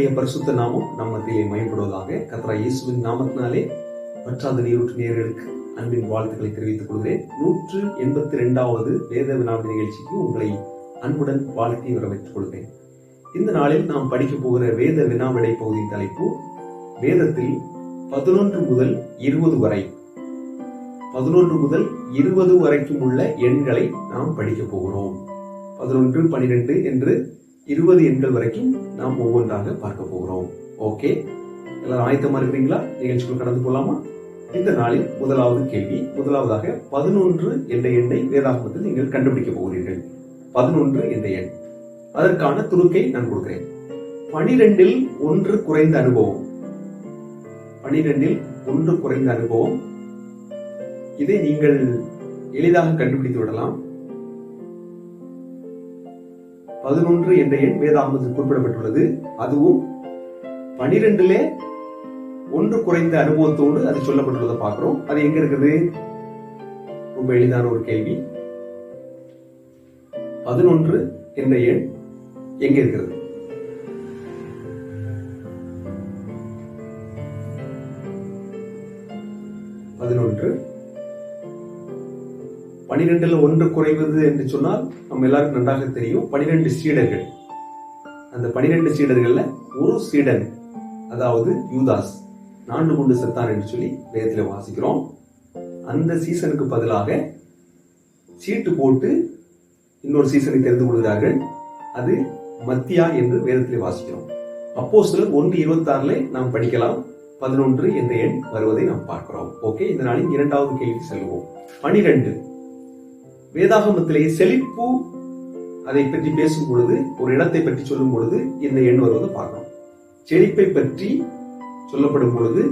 தேவனுடைய பரிசுத்த நாமம் நம் மத்தியிலே மயப்படுவதாக கத்ரா இயேசுவின் நாமத்தினாலே பற்றாத நீரூற்று நேர்களுக்கு அன்பின் வாழ்த்துக்களை தெரிவித்துக் கொள்கிறேன். நூற்று எண்பத்தி இரண்டாவது வேத வினாவின் நிகழ்ச்சிக்கு உங்களை அன்புடன் வாழ்த்தி வரவேற்றுக் கொள்கிறேன். இந்த நாளில் நாம் படிக்க போகிற வேத வினாவிடை பகுதியின் தலைப்பு வேதத்தில் பதினொன்று முதல் இருபது வரை பதினொன்று முதல் இருபது வரைக்கும் உள்ள எண்களை நாம் படிக்க போகிறோம். பதினொன்று பனிரெண்டு என்று இருபது எண்கள் வரைக்கும் நாம் ஒவ்வொன்றாக பார்க்க போகிறோம். ஓகே எல்லாரும் ஆயத்தமா இருக்கிறீங்களா? நிகழ்ச்சிக்குள் கடந்து போலாமா? இந்த நாளில் முதலாவது கேள்வி முதலாவதாக பதினொன்று என்ற எண்ணை வேதாகமத்தில் நீங்கள் கண்டுபிடிக்க போகிறீர்கள். பதினொன்று என்ற எண். அதற்கான துணுக்கை நான் கொடுக்கிறேன். பனிரெண்டில் ஒன்று குறைந்த அனுபவம். பனிரெண்டில் ஒன்று குறைந்த அனுபவம். இதை நீங்கள் எளிதாக கண்டுபிடித்து விடலாம். பதினொன்று என்ற எண் வேதாகமத்தில் குறிப்பிடப்பட்டுள்ளது. அதுவும் பனிரெண்டுலே ஒன்று குறைந்த அனுபவத்தோடு அது சொல்லப்பட்டுள்ளதை பார்க்கிறோம். அது எங்க இருக்குது? ரொம்ப எளிதான ஒரு கேள்வி. பதினொன்று என்ற எண் எங்க இருக்கிறது? பதினொன்று பனிரெண்டுல ஒன்று குறைவது என்று சொன்னால் நம்ம எல்லாருக்கும் நன்றாக தெரியும். பனிரெண்டு சீடர்கள். அந்த பனிரெண்டு சீடர்கள்ல ஒரு சீடன் அதாவது யூதாஸ் நான்கு கொண்டு செத்தான் என்று சொல்லி வேதத்துல வாசிக்கிறோம். அந்த சீசனுக்கு பதிலாக சீட்டு போட்டு இன்னொரு சீசனை தெரிந்து கொள்கிறார்கள். அது மத்தியா என்று வேதத்தில் வாசிக்கிறோம். அப்போ சிலர் ஒன்று இருபத்தி ஆறுல நாம் படிக்கலாம். பதினொன்று என்ற எண் வருவதை நாம் பார்க்கிறோம். ஓகே இந்த நாளின் இரண்டாவது கேள்வி செல்வோம். பனிரெண்டு. வேதாகமத்திலே செழிப்பு அதை பற்றி பேசும் பொழுது ஒரு இடத்தை பற்றி சொல்லும் பொழுது இந்த எண் வருவதை பார்க்கிறோம் செழிப்பை பற்றி சொல்லப்படும் பொழுது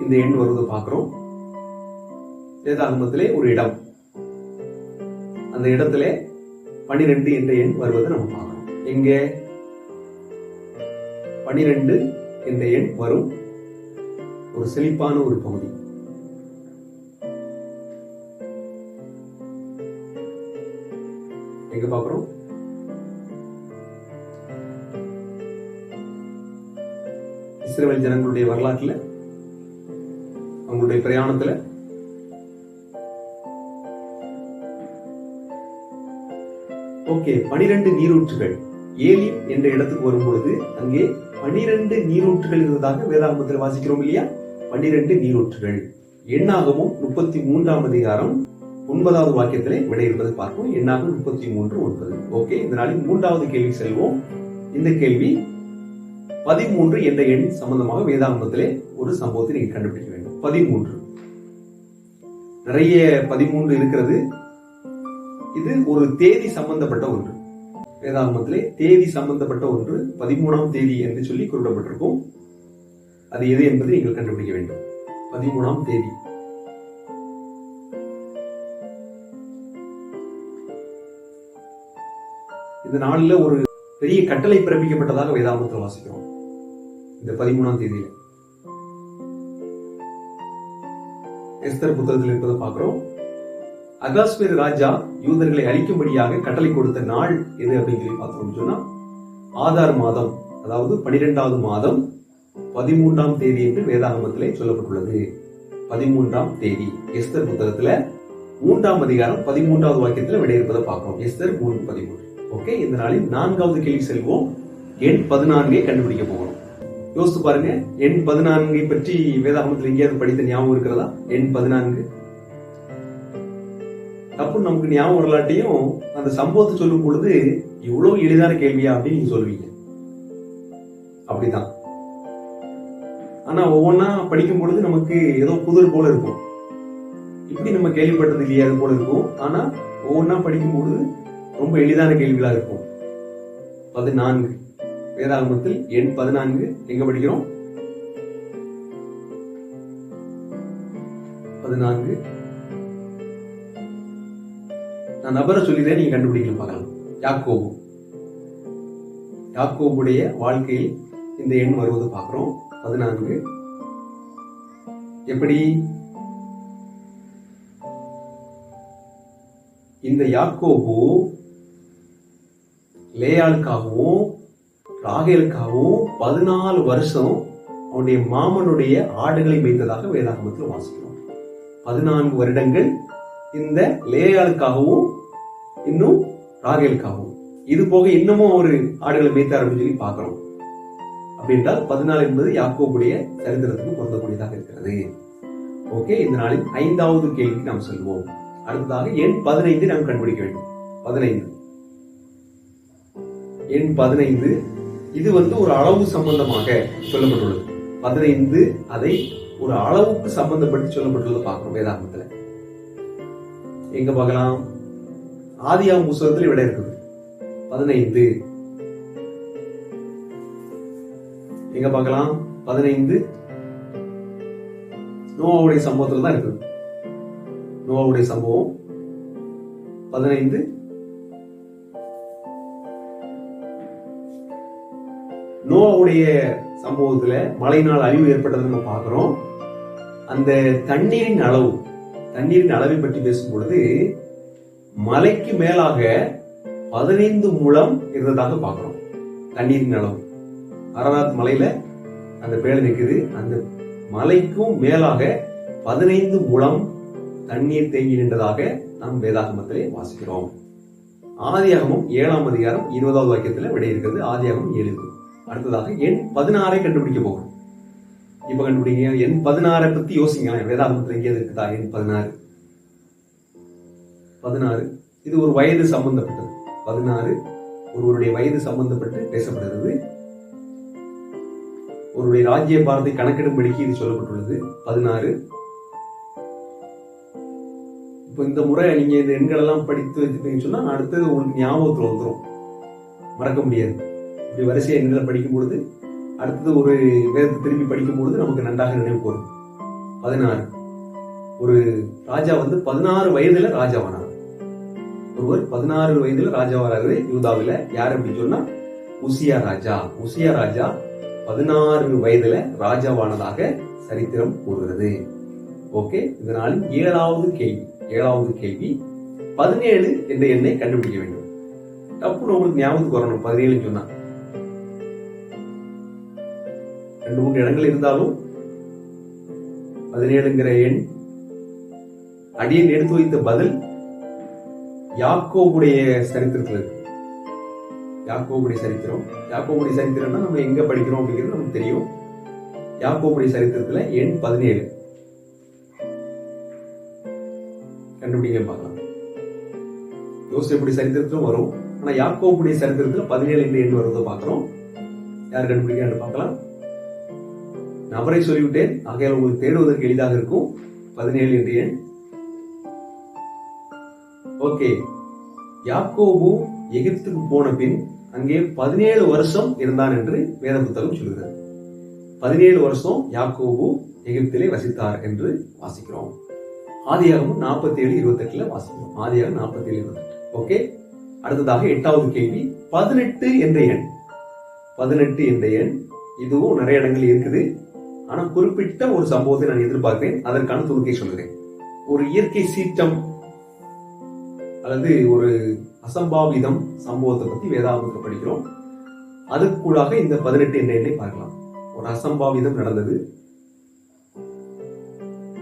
இந்த எண் வருவதை பார்க்கிறோம். வேதாகமத்திலே ஒரு இடம். அந்த இடத்துல பனிரெண்டு என்ற எண் வருவதை நம்ம பார்க்கிறோம். எங்க? பனிரெண்டு என்ற எண் வரும் ஒரு செழிப்பான ஒரு பகுதி. எங்க பாக்குறோம்? இஸ்ரேல் ஜனங்களுடைய வரலாற்றுல அவங்களுடைய பிரயாணத்துல ஓகே பனிரெண்டு நீரூற்றுகள். ஏலிம் என்ற இடத்துக்கு வரும்பொழுது அங்கே பனிரெண்டு நீரூற்றுகள் இருந்ததாக வேதாகமத்தில் வாசிக்கிறோம் இல்லையா? பனிரெண்டு நீரூற்றுகள். எண்ணாகவும் முப்பத்தி மூன்றாம் அதிகாரம் ஒன்பதாவது வாக்கியத்திலே விடை என்பதை பார்ப்போம். எண்ணாக முப்பத்தி மூன்று ஒன்பது. ஓகே இதனால மூன்றாவது கேள்வி செல்வோம். இந்த கேள்வி பதிமூன்று என்ற எண் சம்பந்தமாக வேதாகமத்திலே ஒரு சம்பவத்தை நீங்க கண்டுபிடிக்க வேண்டும். பதிமூன்று. நிறைய பதிமூன்று இருக்கிறது. இது ஒரு தேதி சம்பந்தப்பட்ட ஒன்று. வேதாகமத்திலே தேதி சம்பந்தப்பட்ட ஒன்று. பதிமூணாம் தேதி என்று சொல்லி குறிப்பிடப்பட்டிருக்கும். அது எது என்பதை நீங்கள் கண்டுபிடிக்க வேண்டும். பதிமூணாம் தேதி. இந்த நாளில் ஒரு பெரிய கட்டளை பிறப்பிக்கப்பட்டதாக வேதாகமத்தில் வாசிக்கிறோம். இந்த பதிமூணாம் தேதியில. எஸ்தர் புத்தகத்தில் இருப்பதை பார்க்கிறோம். அகாஸ்மீர் ராஜா யூதர்களை அழிக்கும்படியாக கட்டளை கொடுத்த நாள் எது அப்படின்னு சொல்லி பார்த்தோம்னு சொன்னா ஆதார் மாதம் அதாவது பனிரெண்டாவது மாதம் பதிமூன்றாம் தேதி என்று வேதாகமத்திலே சொல்லப்பட்டுள்ளது. பதிமூன்றாம் தேதி. எஸ்தர் புத்தகத்துல மூன்றாம் அதிகாரம் பதிமூன்றாவது வாக்கியத்துல விடையிருப்பதை பார்க்கிறோம். எஸ்தர் மூன்று பதிமூன்று. ஓகே இந்த நாளில் நான்காவது கேள்வி செல்வோம். எண் பதினான்கை கண்டுபிடிக்க போகிறோம். யோசித்து பாருங்க எண் பதினான்கை பற்றி வேதாகமத்தில் எங்கேயாவது படித்த ஞாபகம் இருக்கிறதா? எண் பதினான்கு. அப்போ நமக்கு ஞாபகம் வரலாட்டையும் அந்த சம்பவத்தை சொல்லும் பொழுது இவ்வளவு எளிதான கேள்வியா அப்படின்னு நீங்க சொல்லுவீங்க. அப்படிதான். ஆனா ஒவ்வொன்னா படிக்கும் பொழுது நமக்கு ஏதோ புதிர் போல இருக்கும். இப்படி நம்ம கேள்விப்பட்டது இல்லையா அது போல இருக்கும். ஆனா ஒவ்வொன்னா படிக்கும் பொழுது ரொம்ப எளிதான கேள்விகளா இருக்கும். பதினான்கு. வேதாகமத்தில் எண் பதினான்கு. எங்க படிக்கிறோம்? பதினான்கு. நான் நபரை சொல்லிதான் நீங்க கண்டுபிடிக்கல பார்க்கலாம். யாக்கோபு. யாக்கோபுடைய வாழ்க்கையில் இந்த எண் வருவது பார்க்கிறோம். பதினான்கு. எப்படி? இந்த யாக்கோபு லேயாளுக்காகவும் ராகேலுக்காகவும் பதினாலு வருஷம் அவனுடைய மாமனுடைய ஆடுகளை மேய்த்ததாக வேதாகமத்தில் வாசிக்கிறோம். பதினான்கு வருடங்கள் இந்த லேயாளுக்காகவும் இன்னும் ராகேலுக்காகவும். இது போக இன்னமும் ஒரு ஆடுகளை மேய்த்தார் அப்படின்னு சொல்லி பார்க்கிறோம். அப்படின்றால் பதினாலு என்பது யாக்கோபுடைய சரித்திரத்துக்கு பொருந்தக்கூடியதாக இருக்கிறது. ஓகே இந்த நாளில் ஐந்தாவது கேள்விக்கு நாம் செல்வோம். அடுத்ததாக எண் பதினைந்து நாம் கண்டுபிடிக்க வேண்டும். பதினைந்து. எண் பதினைந்து. இது வந்து ஒரு அளவு சம்பந்தமாக சொல்லப்பட்டுள்ளது. பதினைந்து அதை ஒரு அளவுக்கு சம்பந்தப்பட்டு சொல்லப்பட்டுள்ளது பார்க்கணும் வேதாகமத்துல. எங்க பார்க்கலாம்? ஆதியா புஸ்தகத்துல விட இருக்குது. பதினைந்து. எங்க பார்க்கலாம்? பதினைந்து. நோவாவுடைய சம்பவத்துல தான் இருக்குது. நோவாவுடைய சம்பவம். பதினைந்து. நோவாவுடைய சம்பவத்துல மழையினால் அழிவு ஏற்பட்டதை நம்ம பார்க்கிறோம். அந்த தண்ணீரின் அளவு தண்ணீரின் அளவை பற்றி பேசும் பொழுது மலைக்கு மேலாக பதினைந்து முழம் இருந்ததாக பார்க்கிறோம். தண்ணீரின் அளவு. அரராத் மலையில அந்த பேழ நிற்குது அந்த மலைக்கும் மேலாக பதினைந்து முழம் தண்ணீர் தேங்கி நின்றதாக நாம் வேதாகமத்திலே வாசிக்கிறோம். ஆதியாகமும் ஏழாம் அதிகாரம் இருபதாவது வாக்கியத்தில் விடை இருக்கிறது. ஆதியாகமம் ஏழு. அடுத்ததாக எண் பதினாறை கண்டுபிடிக்க போகிறோம். இப்ப கண்டுபிடிங்க எண் பதினாறை பத்தி யோசிங்களேன் வேதாந்தத்தில் எங்கேயாவது இருக்குதா? எண் பதினாறு. பதினாறு இது ஒரு வயது சம்பந்தப்பட்டது. பதினாறு ஒருவருடைய வயது சம்பந்தப்பட்டு பேசப்படுகிறது. ஒருவருடைய ராஜ்ய பாரத்தை கணக்கிடும்படிக்கு இது சொல்லப்பட்டுள்ளது. பதினாறு. இப்போ இந்த முறை நீங்க இந்த எண்கள் எல்லாம் படித்து வச்சுட்டீங்கன்னு சொன்னா அடுத்தது உங்களுக்கு ஞாபகத்துல வந்துடும் மறக்க முடியாது. இப்படி வரிசை எண்களை படிக்கும் பொழுது அடுத்தது ஒரு வேதத்தை திரும்பி படிக்கும் பொழுது நமக்கு நன்றாக நினைவு வரும் பதினாறு. ஒரு ராஜா வந்து பதினாறு வயதுல ராஜாவானார். ஒருவர் பதினாறு வயதுல ராஜாவானாரு யூதாவில யார் அப்படின்னு சொன்னா உசியா ராஜா. உசியா ராஜா பதினாறு வயதுல ராஜாவானதாக சரித்திரம் கூறுகிறது. ஓகே இதனால் ஏழாவது கேள்வி ஏழாவது கேள்வி. பதினேழு என்ற எண்ணை கண்டுபிடிக்க வேண்டும். டப்புன்னு உங்களுக்கு ஞாபகத்துக்கு வரணும். பதினேழுன்னு சொன்னா. ரெண்டு மூன்று இடங்கள் இருந்தாலும் பதினேழுங்கிற எண் அடியன் எடுத்து வைத்த பதில் யாக்கோவுடைய சரித்திரத்தில் இருக்கு. யாக்கோவுடைய சரித்திரம். யாக்கோவுடைய சரித்திரம்னா நம்ம எங்க படிக்கிறோம் அப்படிங்கிறது நமக்கு தெரியும். யாக்கோவுடைய சரித்திரத்துல எண் பதினேழு. கண்டுபிடிங்க பார்க்கலாம். யோசிப்புடைய சரித்திரத்திலும் வரும்? ஆனா யாக்கோவுடைய சரித்திரத்துல பதினேழு எண் வருவதை பார்க்கிறோம். யார் கண்டுபிடிக்கிறான்னு பார்க்கலாம். நபரை சொல்லிவிட்டேன். ஆகையால் உங்களுக்கு தேடுவதற்கு எளிதாக இருக்கும். பதினேழு என்ற எண். ஓகே. யாக்கோபு எகிப்துக்கு போன பின் அங்கே பதினேழு வருஷம் இருந்தான் என்று வேத புத்தகம் சொல்கிறது. பதினேழு வருஷம் யாக்கோபு எகிப்திலே வசித்தார் என்று வாசிக்கிறோம். ஆதியாகமும் நாற்பத்தி ஏழு இருபத்தி எட்டுல வாசிக்கிறோம். ஆதியாகவும் நாற்பத்தி ஏழு இருபத்தி ஓகே. அடுத்ததாக எட்டாவது கேள்வி. பதினெட்டு என்ற எண். பதினெட்டு என்ற எண். இதுவும் நிறைய இடங்கள் இருக்குது. ஆனா குறிப்பிட்ட ஒரு சம்பவத்தை நான் எதிர்பார்க்கிறேன். அதற்கான துணுக்கை சொல்கிறேன். ஒரு இயற்கை சீற்றம் அல்லது ஒரு அசம்பாவிதம் சம்பவத்தை பத்தி வேதாகமத்தில் படிக்கிறோம். அதுக்குள்ளாக இந்த பதினெட்டு என்ற எண்ணை பார்க்கலாம். ஒரு அசம்பாவிதம் நடந்தது.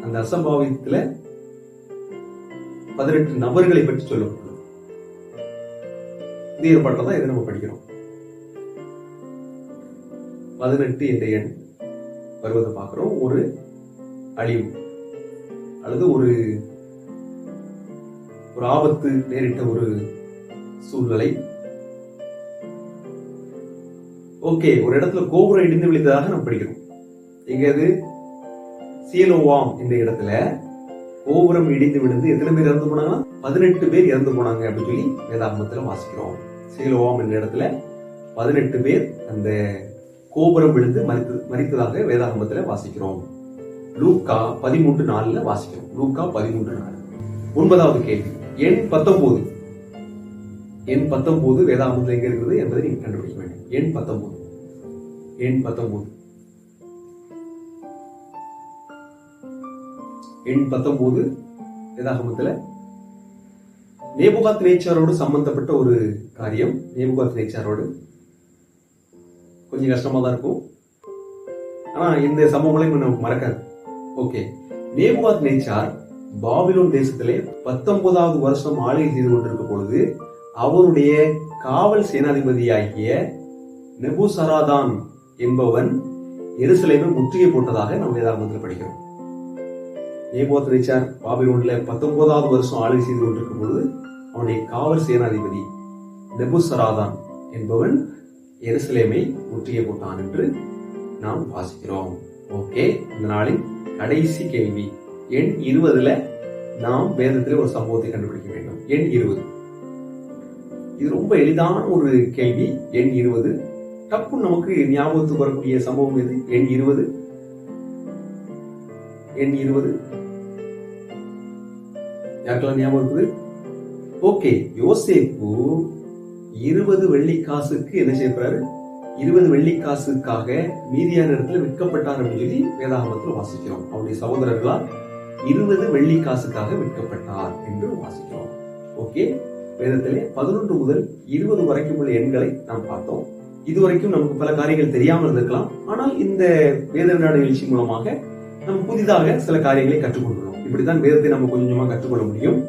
அந்த அசம்பாவிதத்துல பதினெட்டு நபர்களை பற்றி சொல்லப்பட்டுள்ளது இது ஏற்பட்டதான் இதை நம்ம படிக்கிறோம்? பதினெட்டு என்ற எண். வருவதை பார்க்கிறோம். ஒரு அழிவு. அல்லது ஒரு ஒரு ஆபத்து நேரிட்ட ஒரு சூழ்நிலை. ஓகே ஒரு இடத்துல கோபுரம் இடிந்து விழுந்ததாக நம்ம படிக்கிறோம். எங்க அது? சீலோவாம் என்ற இடத்துல கோபுரம் இடிந்து விழுந்து எத்தனை பேர் இறந்து போனாங்கன்னா? பதினெட்டு பேர் இறந்து போனாங்க அப்படின்னு சொல்லி வேதாகமத்துல வாசிக்கிறோம். சீலோவாம் என்ற இடத்துல பதினெட்டு பேர் அந்த கோபுரம் விழுந்து மறித்து மறித்ததாக வேதாகமத்துல வாசிக்கிறோம். லூக்கா பதிமூன்று நாலுல வாசிக்கிறோம். லூக்கா பதிமூன்று நாலு. ஒன்பதாவது கேள்வி. எண் பத்தொன்பது எண் பத்தொன்பது வேதாகமத்தில் எங்க இருக்கிறது என்பதை நீங்க கண்டுபிடிக்க வேண்டும். எண் பத்தொன்பது எண் பத்தொன்பது எண் பத்தொன்பது வேதாகமத்துல நேபுகாத் நேச்சாரோடு சம்பந்தப்பட்ட ஒரு காரியம். நேபுகாத் நேச்சாரோடு கொஞ்சம் கஷ்டமா தான் இருக்கும். ஆனா இந்த சம்பவங்களையும் நமக்கு மறக்காது. ஓகே நேபாத் நேச்சார் பாபிலோன் தேசத்திலே பத்தொன்பதாவது வருஷம் ஆளுகை செய்து கொண்டிருக்கும் பொழுது அவருடைய காவல் சேனாதிபதியாகிய நெபுசராதான் என்பவன் எருசலேமை முற்றுகை போட்டதாக நம்ம வேதாகமத்தில் படிக்கிறோம். நேபாத் நேச்சார் பாபிலோன்ல பத்தொன்பதாவது வருஷம் ஆளுகை செய்து கொண்டிருக்கும் பொழுது அவனுடைய காவல் சேனாதிபதி நெபுசராதான் என்பவன் எருசலேமை முற்றிய போட்டான் என்று நாம் வாசிக்கிறோம். ஓகே இந்த நாளின் கடைசி கேள்வி. எண் இருபதுல நாம் வேதத்தில் ஒரு சம்பவத்தை கண்டுபிடிக்க வேண்டும். எண் இருபது. இது ரொம்ப எளிதான ஒரு கேள்வி. எண் இருபது. டப்பு நமக்கு ஞாபகத்துக்கு வரக்கூடிய சம்பவம் எது? எண் இருபது. எண் இருபது. யாருக்கெல்லாம் ஞாபகம் இருக்குது? ஓகே யோசேப்பு இருபது வெள்ளி காசுக்கு என்ன செய்யப்படுறாரு இருபது வெள்ளி காசுக்காக மீதியான இடத்துல விற்கப்பட்டார் அப்படின்னு சொல்லி வேதாகமத்தில் வாசிக்கிறோம். அவருடைய சகோதரர்களால் இருபது வெள்ளிக்காசுக்காக விற்கப்பட்டார் என்று வாசிக்கிறோம். ஓகே? வேதத்திலே பதினொன்று முதல் இருபது வரைக்கும் உள்ள எண்களை நாம் பார்த்தோம். இதுவரைக்கும் நமக்கு பல காரியங்கள் தெரியாமல் இருந்திருக்கலாம். ஆனால் இந்த வேத வினாடு நிகழ்ச்சி மூலமாக நம்ம புதிதாக சில காரியங்களை கற்றுக்கொண்டுள்ளோம். இப்படித்தான் வேதத்தை நம்ம கொஞ்சம் கொஞ்சமா கற்றுக்கொள்ள முடியும்.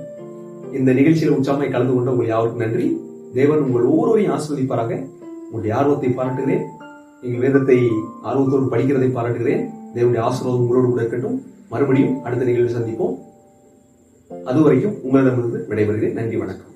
இந்த நிகழ்ச்சியில் உற்சாகமாய் கலந்து கொண்ட உங்கள் யாருக்கும் நன்றி. தேவன் உங்கள் ஒவ்வொருவரையும் ஆஸ்வதிப்பாராக உங்களுடைய ஆர்வத்தை பாராட்டுகிறேன். நீங்கள் வேதத்தை ஆர்வத்தோடு படிக்கிறதை பாராட்டுகிறேன். தேவனுடைய ஆசீர்வாதம் உங்களோடு கூட இருக்கட்டும். மறுபடியும் அடுத்த நிகழ்வில் சந்திப்போம். அது வரைக்கும் உங்களிடமிருந்து விடைபெறுகிறேன். நன்றி வணக்கம்.